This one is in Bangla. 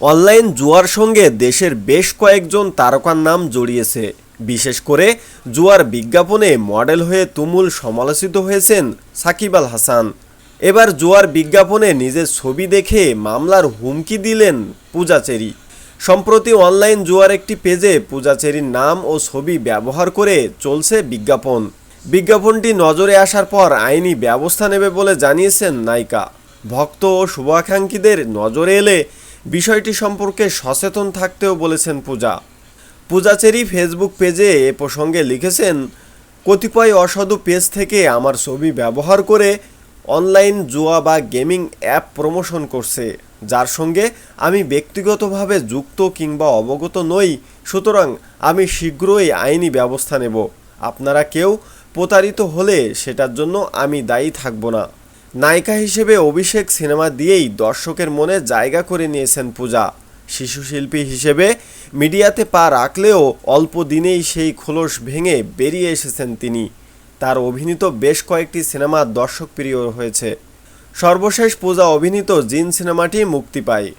অনলাইন জুয়ার সঙ্গে দেশের বেশ কয়েকজন তারকার নাম জড়িয়েছে। বিশেষ করে জুয়ার বিজ্ঞাপনে মডেল হয়ে তুমুল সমালোচিত হয়েছেন সাকিব আল হাসান। এবার জুয়ার বিজ্ঞাপনে নিজের ছবি দেখে মামলার হুমকি দিলেন পূজাচেরি। সম্প্রতি অনলাইন জুয়ার একটি পেজে পূজাচেরির নাম ও ছবি ব্যবহার করে চলছে বিজ্ঞাপন। বিজ্ঞাপনটি নজরে আসার পর আইনি ব্যবস্থা নেবে বলে জানিয়েছেন নায়িকা। ভক্ত ও শুভাকাঙ্ক্ষীদের নজরে এলে বিষয়টি সম্পর্কে সচেতন থাকতেও বলেছেন পূজা। পূজাচেরি ফেসবুক পেজে এ প্রসঙ্গে লিখেছেন, কতিপয় অসাধু পেজ থেকে আমার ছবি ব্যবহার করে অনলাইন জুয়া বা গেমিং অ্যাপ প্রমোশন করছে। যার সঙ্গে আমি ব্যক্তিগতভাবে যুক্ত কিংবা অবগত নই। সুতরাং আমি শীঘ্রই আইনি ব্যবস্থা নেব। আপনারা কেউ প্রতারিত হলে সেটার জন্য আমি দায়ী থাকব না। নায়িকা হিসেবে অভিষেক সিনেমা দিয়েই দর্শকের মনে জায়গা করে নিয়েছেন পূজা। শিশু শিল্পী হিসেবে মিডিয়াতে পা রাখলেও অল্প দিনেই সেই খোলস ভেঙে বেরিয়ে এসেছেন তিনি। তার অভিনীত বেশ কয়েকটি সিনেমা দর্শকপ্রিয় হয়েছে। সর্বশেষ পূজা অভিনীত জিন সিনেমাটি মুক্তি পায়।